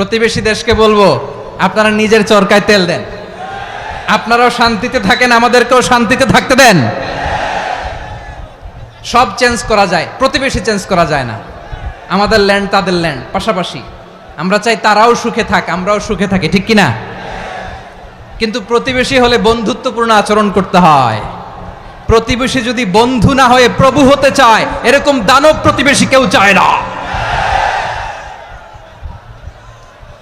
প্রতিবেশী দেশকে বলব, আপনারা নিজের চরকায় তেল দেন। আপনারাও শান্তিতে থাকেন, আমাদেরকেও শান্তিতে থাকতে দেন। সব চেঞ্জ করা যায়, প্রতিবেশী চেঞ্জ করা যায় না। আমাদের ল্যান্ড তাদের ল্যান্ড পাশাপাশি আমরা চাই তারাও সুখে থাক, আমরাও সুখে থাকি, ঠিক কি না কিন্তু প্রতিবেশী হলে বন্ধুত্বপূর্ণ আচরণ করতে হয়। প্রতিবেশী যদি বন্ধু না হয়ে প্রভু হতে চায়, এরকম দানব প্রতিবেশী কেউ চায় না।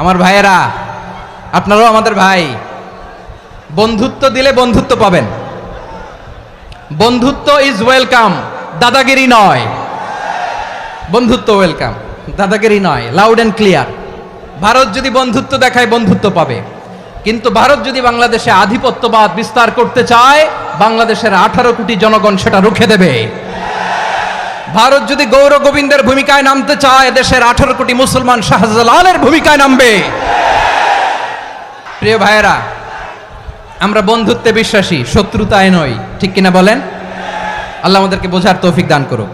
আমার ভাইয়েরা, আপনারাও আমাদের ভাই। বন্ধুত্ব দিলে বন্ধুত্ব পাবেন। বন্ধুত্ব ইজ ওয়েলকাম দাদাগিরি নয়। বন্ধুত্ব ওয়েলকাম দাদাগিরি নয় লাউড অ্যান্ড ক্লিয়ার ভারত যদি বন্ধুত্ব দেখায়, বন্ধুত্ব পাবে। কিন্তু ভারত যদি বাংলাদেশে আধিপত্যবাদ বিস্তার করতে চায়, বাংলাদেশের আঠারো কোটি জনগণ সেটা রুখে দেবে। ভারত যদি গৌর গোবিন্দের ভূমিকায় নামতে চায়, দেশের আঠারো কোটি মুসলমান শাহজালালের ভূমিকায় নামবে। প্রিয় ভাইয়েরা, আমরা বন্ধুত্বে বিশ্বাসী, শত্রুতায় নই, ঠিক কিনা বলেন? আল্লাহ আমাদেরকে বোঝার তৌফিক দান করুক।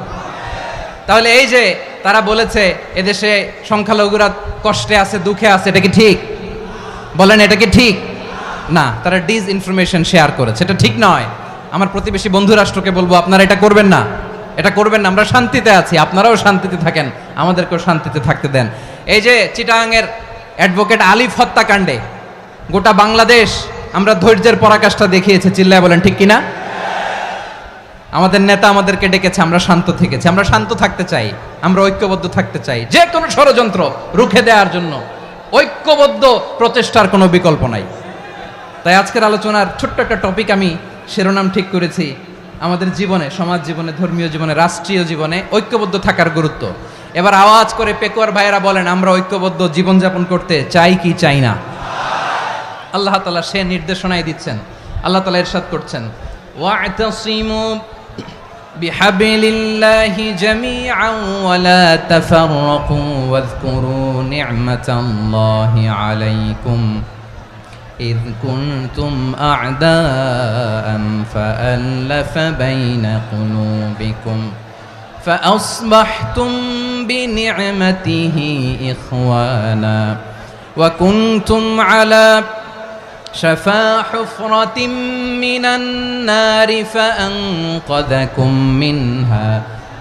তাহলে এই যে তারা বলেছে, এদেশে সংখ্যালঘুরা কষ্টে আছে, দুঃখে আছে, এটা কি ঠিক? বলেন, এটা কি ঠিক? না, তারা ডিস ইনফরমেশন শেয়ার করেছে, এটা ঠিক নয়। আমার প্রতিবেশী বন্ধু রাষ্ট্রকে বলব, আপনারা এটা করবেন না। এটা করবেন না, আমরা শান্তিতে আছি, আপনারাও শান্তিতে থাকেন, আমাদেরকেও শান্তিতে থাকতে দেন। এই যে চিটাগাংয়ের অ্যাডভোকেট আলিফ হত্যাকাণ্ডে, গোটা বাংলাদেশ, আমরা ধৈর্যের পরাকাষ্ঠা দেখিয়েছে, চিল্লায় বলেন, ঠিক কিনা? আমাদের নেতা আমাদেরকে ডেকেছে, আমরা শান্ত থেকেছি, আমরা শান্ত থাকতে চাই, আমরা ঐক্যবদ্ধ থাকতে চাই। যে কোনো ষড়যন্ত্র রুখে দেওয়ার জন্য ঐক্যবদ্ধ প্রচেষ্টার কোনো বিকল্প নাই। তাই আজকের আলোচনার ছোট্ট একটা টপিক আমি শিরোনাম ঠিক করেছি আমাদের জীবনে সমাজ জীবনে ধর্মীয় জীবনে রাষ্ট্রীয় জীবনে ঐক্যবদ্ধ থাকার গুরুত্ব এবার আওয়াজ করে পেকুয়ার ভাইয়েরা বলেন আমরা ঐক্যবদ্ধ জীবনযাপন করতে চাই কি চাই না আল্লাহ তালা সে নির্দেশনাই দিচ্ছেন আল্লাহ তালা ইরশাদ করছেন واعتصموا بحبل الله جميعا ولا تفرقوا واذكروا نعمة الله عليكم إذ كنتم أعداء فألف بين قلوبكم فأصبحتم بنعمته إخوانا وكنتم على شفا حفرة من النار فأنقذكم منها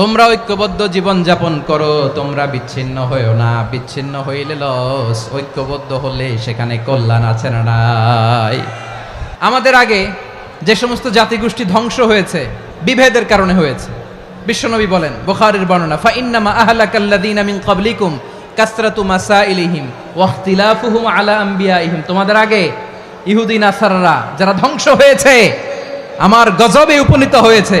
তোমরা ঐক্যবদ্ধ জীবন যাপন করো, তোমরা বিচ্ছিন্ন হয়েও না। বিচ্ছিন্ন হইলে লস, ঐক্যবদ্ধ হলে সেখানে কল্যাণ আছে না নাই। আমাদের আগে যে সমস্ত জাতিগোষ্ঠী ধ্বংস হয়েছে, বিভেদের কারণে হয়েছে। বিশ্বনবী বলেন, বুখারীর বর্ণনা ফা ইন্নামা আহলাকাল্লাযীনা মিন ক্বাবলিকুম কাসরাতু মাসাইলিহিম ওয়া ইখতিলাফুহুম আলা আম্বিয়াইহিম। তোমাদের আগে ইহুদি, নাসারারা যারা ধ্বংস হয়েছে, আমার গজবে উপনীত হয়েছে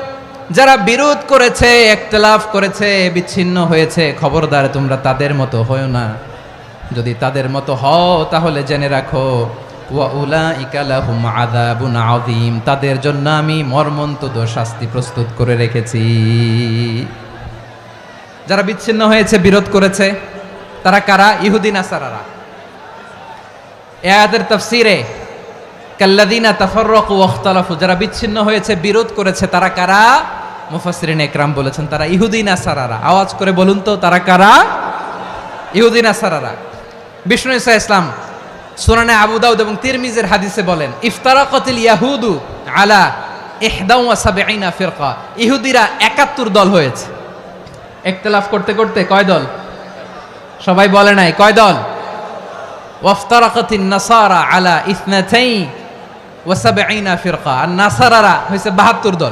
যারা বিরোধ করেছে একতলাফ করেছে, বিচ্ছিন্ন হয়েছে, খবরদার তোমরা তাদের মতো হও না। যদি তাদের মতো হও, তাহলে জেনে রাখো তাদের জন্য আমি মর্মন্তুদ শাস্তি প্রস্তুত করে রেখেছি। যারা বিচ্ছিন্ন হয়েছে, বিরোধ করেছে, তারা কারা? ইহুদিন আসারারা এদের তফসিরে কাল্লাদিনা তাফাররাকু ওয়াখতালাফু, যারা বিচ্ছিন্ন হয়েছে, বিরোধ করেছে, তারা কারা? মুফাসসিরিন একরাম বলেছেন, তারা ইহুদিন আসারারা। আওয়াজ করে বলুন তো, তারা কারা? ইহুদিন আসারারা। বিষ্ণু ইসা ইসলাম সুনানে আবু দাউদ এবং তিরমিজের হাদিসে বলেন, ইফতারাকাতিল ইয়াহুদু আলা ইহদাউ সাবঈনা ফিরকা। ইহুদিরা 71 দল হয়েছে। ইখতিলাফ করতে করতে কয় দল? সবাই বলে নাই, কয় দল? ওয়াফতারাকাতিন নাসারা আলা ইসনাতাই ওয়া সাবঈনা ফিরকা। আর নাসারারা হইছে 72 দল।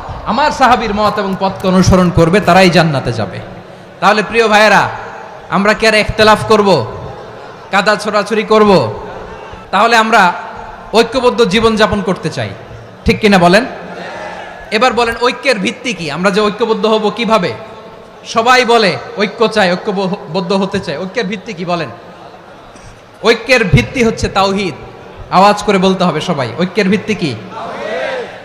আমার সাহাবীর মত এবং পথকে অনুসরণ করবে, তারাই জান্নাতে যাবে। তাহলে প্রিয় ভাইয়েরা, আমরা কি আর একতলাফ করব? কাদা ছোড়াছুরি করব? তাহলে আমরা ঐক্যবদ্ধ জীবন যাপন করতে চাই। ঠিক কিনা বলেন? এবার বলেন, ঐক্যের ভিত্তি কি? আমরা যে ঐক্যবদ্ধ হব কীভাবে? সবাই বলে, ঐক্য চাই, ঐক্যবদ্ধ হতে চাই। ঐক্যের ভিত্তি কি বলেন? ঐক্যের ভিত্তি হচ্ছে তাওহিদ। আওয়াজ করে বলতে হবে সবাই, ঐক্যের ভিত্তি কি?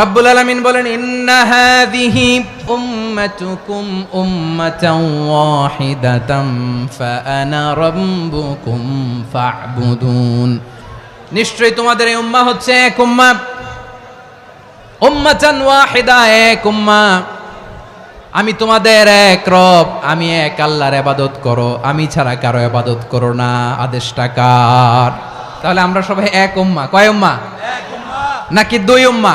রব্বুল আলামিন বলেন ইন্না হাযিহি উম্মাতুকুম উম্মাতাও ওয়াহিদাতাম ফাআনা রাব্বুকুম ফা'বুদুন। নিশ্চয়ই তোমাদের এই উম্মাহ হচ্ছে এক উম্মাহ উম্মাতান ওয়াহিদা এক উম্মাহ আমি তোমাদের এক রব আমি এক আল্লাহর আবাদত করো আমি ছাড়া কারও আবাদত করো না আদেশটা কার? তাহলে আমরা সবাই এক উম্মা। কয় উম্মা। নাকি দুই উম্মা?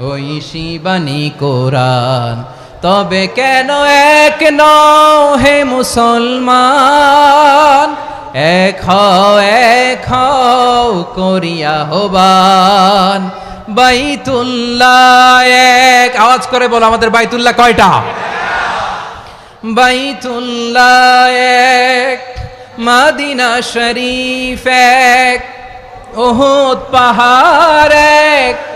ওই শিবানী কোরআন। তবে কেন এক নও হে মুসলমান? এক এক করিয়া হবান। বাইতুল্লাহ এক। আওয়াজ করে বলো আমাদের বাইতুল্লাহ কয়টা? বাইতুল্লাহ এক। মাদিনা শরীফ এক। ওহুদ পাহাড় এক।